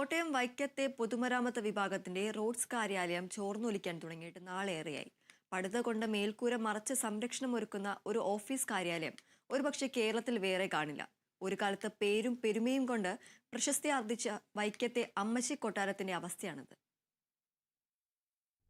കോട്ടയം വൈക്കത്തെ പൊതുമരാമത്ത് വിഭാഗത്തിന്റെ റോഡ്സ് കാര്യാലയം ചോർന്നൊലിക്കാൻ തുടങ്ങിയിട്ട് നാളേറെയായി. പടുത കൊണ്ട് മേൽക്കൂര മറച്ച് സംരക്ഷണം ഒരുക്കുന്ന ഒരു ഓഫീസ് കാര്യാലയം ഒരുപക്ഷെ കേരളത്തിൽ വേറെ കാണില്ല. ഒരു കാലത്ത് പേരും പെരുമയും കൊണ്ട് പ്രശസ്തി ആർജിച്ച വൈക്കത്തെ അമ്മച്ചി കൊട്ടാരത്തിന്റെ അവസ്ഥയാണിത്.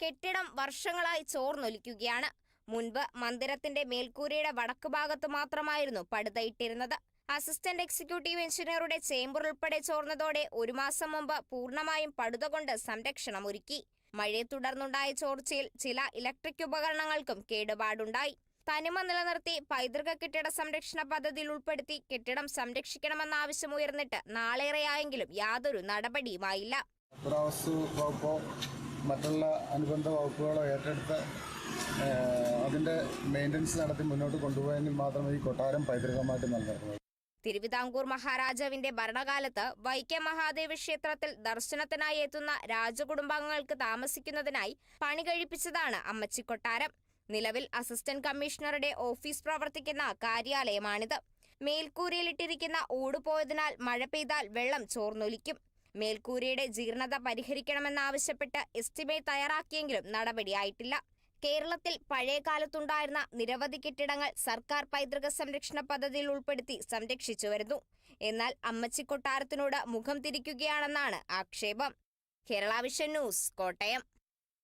കെട്ടിടം വർഷങ്ങളായി ചോർന്നൊലിക്കുകയാണ്. മുൻപ് മന്ദിരത്തിന്റെ മേൽക്കൂരയുടെ വടക്ക് ഭാഗത്ത് മാത്രമായിരുന്നു പടുതയിട്ടിരുന്നത് അസിസ്റ്റന്റ് എക്സിക്യൂട്ടീവ് എഞ്ചിനീയറുടെ ചേംബർ ഉൾപ്പെടെ ചോർന്നതോടെ ഒരു മാസം മുമ്പ് പൂർണമായും പടുത കൊണ്ട് സംരക്ഷണം ഒരുക്കി മഴയെ തുടർന്നുണ്ടായ ചോർച്ചയിൽ ചില ഇലക്ട്രിക് ഉപകരണങ്ങൾക്കും കേടുപാടുണ്ടായി. തനിമ നിലനിർത്തി പൈതൃക കെട്ടിട സംരക്ഷണ പദ്ധതിയിൽ ഉൾപ്പെടുത്തി കെട്ടിടം സംരക്ഷിക്കണമെന്ന ആവശ്യം ഉയർന്നിട്ട് നാളേറെയായെങ്കിലും യാതൊരു നടപടിയുമായില്ല. മറ്റുള്ള അനുബന്ധ വകുപ്പുകളോ ഏറ്റെടുത്ത് അതിന്റെ മെയിന്റനൻസ് നടത്തി മുന്നോട്ട് കൊണ്ടുപോയെങ്കിൽ മാത്രമേ ഈ കൊട്ടാരം പൈതൃകമായിട്ട് നിലനിർത്തുന്നത് തിരുവിതാംകൂർ മഹാരാജാവിന്റെ ഭരണകാലത്ത് വൈക്കം മഹാദേവ ക്ഷേത്രത്തിൽ ദർശനത്തിനായി എത്തുന്ന രാജകുടുംബാംഗങ്ങൾക്ക് താമസിക്കുന്നതിനായി പണി കഴിപ്പിച്ചതാണ് അമ്മച്ചിക്കൊട്ടാരം നിലവിൽ അസിസ്റ്റന്റ് കമ്മീഷണറുടെ ഓഫീസ് പ്രവർത്തിക്കുന്ന കാര്യാലയമാണിത്. മേൽക്കൂരയിലിട്ടിരിക്കുന്ന ഓടുപോയതിനാൽ മഴ പെയ്താൽ വെള്ളം ചോർന്നൊലിക്കും. മേൽക്കൂരയുടെ ജീർണത പരിഹരിക്കണമെന്നാവശ്യപ്പെട്ട് എസ്റ്റിമേറ്റ് തയ്യാറാക്കിയെങ്കിലും നടപടിയായിട്ടില്ല. കേരളത്തിൽ പഴയ കാലത്തുണ്ടായിരുന്ന നിരവധി കെട്ടിടങ്ങൾ സർക്കാർ പൈതൃക സംരക്ഷണ പദ്ധതിയിൽ ഉൾപ്പെടുത്തി സംരക്ഷിച്ചു വരുന്നു. എന്നാൽ അമ്മച്ചി കൊട്ടാരത്തിനോട് മുഖം തിരിക്കുകയാണെന്നാണ് ആക്ഷേപം. Kerala vision news Kottayam.